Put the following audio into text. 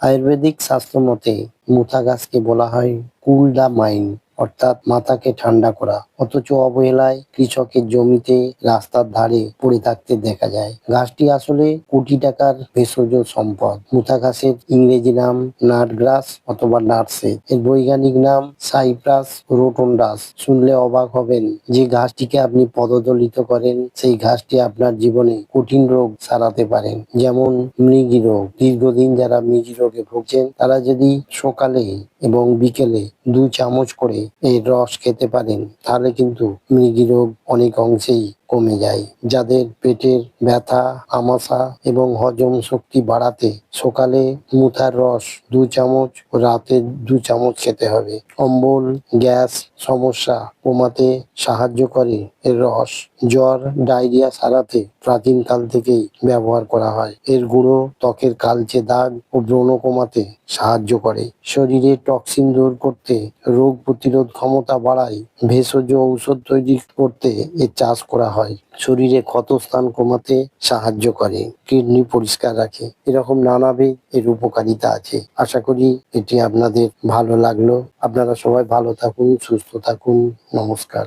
আয়ুর্বেদিক শাস্ত্র মতে মুথা গাছকে বলা হয় কুল দা মাইন্ড অর্থাৎ মাথাকে ঠান্ডা করা, অথচ অবহেলায় কৃষকের জমিতে রাস্তার ধারে পড়ে থাকতে দেখা যায়। গাছটি আসলে কোটি টাকার ভেষজ সম্পদ। মুথা গাছের ইংরেজি নাম নাটগ্রাস অথবা নাটসে এর বৈজ্ঞানিক নাম সাইপ্রাস রোটন্ডাস। শুনলে অবাক হবেন যে গাছটিকে আপনি পদদলিত করেন, সেই গাছটি আপনার জীবনে কঠিন রোগ সারাতে পারেন। যেমন মৃগি রোগ। দীর্ঘদিন যারা মৃগী রোগে ভুগছেন, তারা যদি সকালে এবং বিকেলে দু চামচ করে এর রস খেতে পারেন তাহলে কিন্তু মৃগী রোগ অনেক অংশেই কমে যায়। যাদের পেটের ব্যথা, আমাশা এবং হজম শক্তি বাড়াতে সকালে মুথার রস দু চামচ, রাতে দু চামচ খেতে হবে। অম্বল, গ্যাস সমস্যা কমাতে সাহায্য করে এর রস। জ্বর, ডায়রিয়া সারাতে প্রাচীনকাল থেকেই ব্যবহার করা হয়। এর গুঁড়ো ত্বকের কালচে দাগ ও ব্রণ কমাতে সাহায্য করে। শরীরে টক্সিন দূর করতে রোগ প্রতিরোধ ক্ষমতা বাড়ায় ভেষজ ঔষধ তৈরি করতে এর চাষ করা হয়। শরীরে ক্ষতস্থান কমাতে সাহায্য করে, কিডনি পরিষ্কার রাখে। এরকম নানাবিধ এর উপকারিতা আছে। আশা করি এটি আপনাদের ভালো লাগল। আপনারা সবাই ভালো থাকুন, সুস্থ থাকুন। নমস্কার।